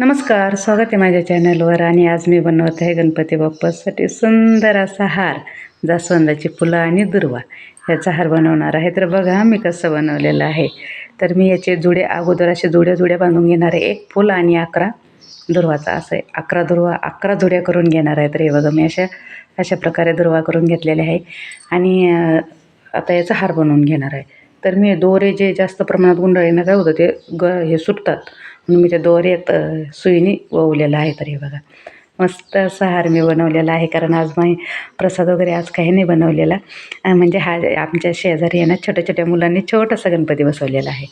नमस्कार स्वागत आहे माझ्या चॅनलवर आणि आज मी बनवत आहे गणपती बाप्पासाठी सुंदर असा हार जास्वंदाची फुलं आणि दुर्वा. ह्याचा हार बनवणार आहे. तर बघा मी कसं बनवलेलं आहे. तर मी याचे जुडे अगोदर असे जुड्या जुड्या बांधून घेणार आहे. एक फुल आणि अकरा दुर्वाचा. असं आहे. अकरा दुर्वा अकरा जुड्या करून घेणार आहे. तर हे बघा मी अशा अशा प्रकारे दुर्वा करून घेतलेले आहे. आणि आता याचा हार बनवून घेणार आहे. तर मी दोरे जे जास्त प्रमाणात गुंडाळीनं काय होतं ते ग हे सुटतात. मी त्या दोऱ्यात सुईने ववलेलं आहे तरी बघा. मस्त असा हार मी बनवलेला आहे कारण आज माही प्रसाद वगैरे आज काही नाही बनवलेला. म्हणजे हा आमच्या शेजारी आहे ना छोट्या छोट्या मुलांनी छोटासा गणपती बसवलेला आहे.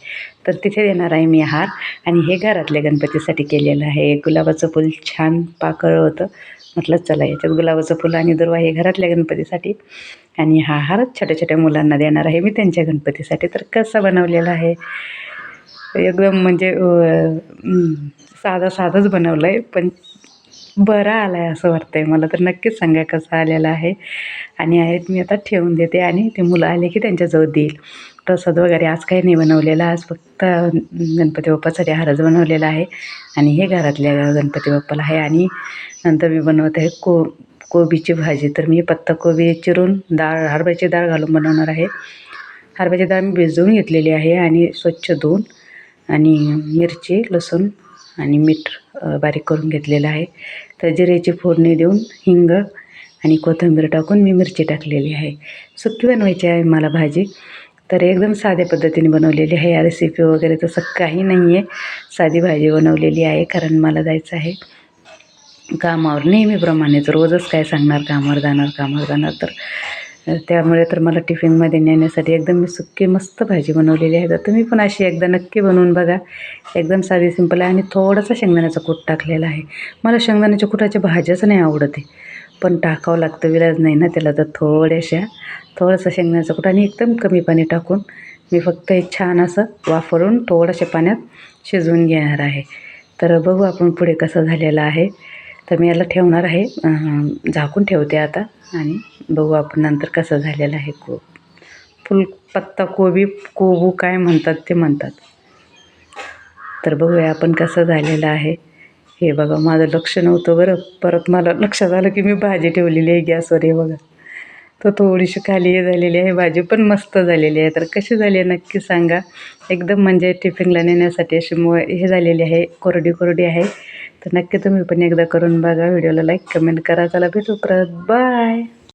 तर तिथे देणार आहे मी हार. आणि हे घरातल्या गणपतीसाठी केलेलं आहे. गुलाबाचं फूल छान पाकळ होतं. म्हटलं चला याच्यात गुलाबाचं फुलं आणि दुर्वा हे घरातल्या गणपतीसाठी. आणि हा हार छोट्या छोट्या मुलांना देणार आहे मी त्यांच्या गणपतीसाठी. तर कसा बनवलेला आहे? एकदम म्हणजे साधा साधंच बनवलं आहे पण बरा आला आहे असं वाटतं आहे मला. तर नक्कीच सांगा कसा आलेला आहे. आणि आहेत मी आता ठेवून देते आणि ते मुलं आले की त्यांच्याजवळ देईल. प्रसाद वगैरे आज काही नाही बनवलेला. आज फक्त गणपती बाप्पासाठी हारच बनवलेला आहे. आणि हे घरातल्या गणपती बाप्पाला आहे. आणि नंतर मी बनवत आहे को कोबीची भाजी. तर मी पत्ताकोबी चिरून डाळ हरभऱ्याची डाळ घालून बनवणार आहे. हरभऱ्याची डाळ मी भिजवून घेतलेली आहे आणि स्वच्छ धुवून आणि मिरची लसूण आणि मीठ बारीक करून घेतलेलं आहे. तर जिऱ्याची फोडणी देऊन हिंग आणि कोथिंबीर टाकून मी मिरची टाकलेली आहे. सुकी बनवायची आहे मला भाजी. तर एकदम साध्या पद्धतीने बनवलेली आहे. या रेसिपी वगैरे तसं काही नाही आहे साधी भाजी बनवलेली आहे कारण मला जायचं आहे. कामावर नेहमीप्रमाणेच रोजच काय सांगणार कामावर जाणार कामावर जाणार. तर त्यामुळे तर मला टिफिनमध्ये नेण्यासाठी एकदम मी सुक्की मस्त भाजी बनवलेली आहे. तर तुम्ही पण अशी एकदा नक्की बनवून बघा. एकदम साधी सिंपल आहे. आणि थोडासा शेंगदाण्याचा कूट टाकलेला आहे. मला शेंगदाण्याच्या कुटाच्या भाज्याच नाही आवडत आहे. पण टाकावं लागतं विलाज नाही ना त्याला. तर थोड्याशा थोडंसं शेंगदाण्याचा कूट आणि एकदम कमी पाणी टाकून मी फक्त हे छान असं वाफरून थोड्याशा पाण्यात शिजवून घेणार आहे. तर बघू आपण पुढे कसं झालेलं आहे. तर मी याला ठेवणार आहे. झाकून ठेवते आता आणि बघू आपण नंतर कसं झालेलं आहे. को फुल पत्ता कोबी कोबू काय म्हणतात ते म्हणतात. तर बघूया आपण कसं झालेलं आहे. हे बघा माझं लक्ष नव्हतं बरं. परत मला लक्षात आलं की मी भाजी ठेवलेली आहे गॅसवर हे बघा. तर थोडीशी खाली झालेली आहे भाजी पण मस्त झालेली आहे. तर कशी झाली आहे नक्की सांगा. एकदम म्हणजे टिफिनला नेण्यासाठी अशी मो हे झालेली आहे कोरडी कोरडी आहे. तर नक्की तुम्ही पण एकदा करून बघा व्हिडिओला लाईक कमेंट करा. चला भेटू परत. बाय